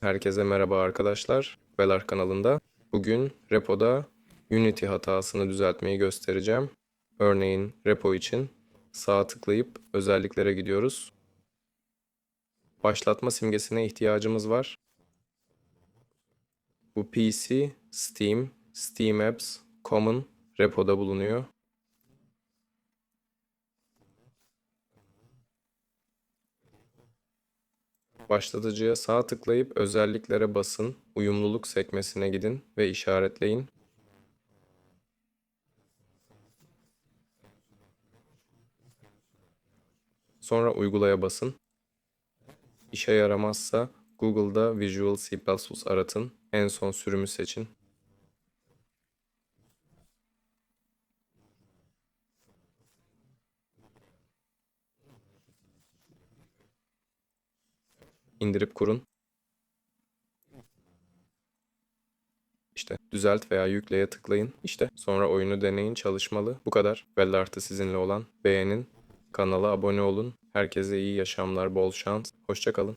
Herkese merhaba arkadaşlar. Velar kanalında. Bugün repoda Unity hatasını düzeltmeyi göstereceğim. Örneğin repo için sağa tıklayıp özelliklere gidiyoruz. Başlatma simgesine ihtiyacımız var. Bu PC, Steam, Steam Apps, Common repoda bulunuyor. Başlatıcıya sağ tıklayıp özelliklere basın, uyumluluk sekmesine gidin ve işaretleyin. Sonra uygulaya basın. İşe yaramazsa Google'da Visual C++ aratın. En son sürümü seçin. İndirip kurun. İşte düzelt veya yükleye tıklayın. İşte sonra oyunu deneyin çalışmalı. Bu kadar. Bellartı sizinle olan. Beğenin. Kanala abone olun. Herkese iyi yaşamlar, bol şans. Hoşçakalın.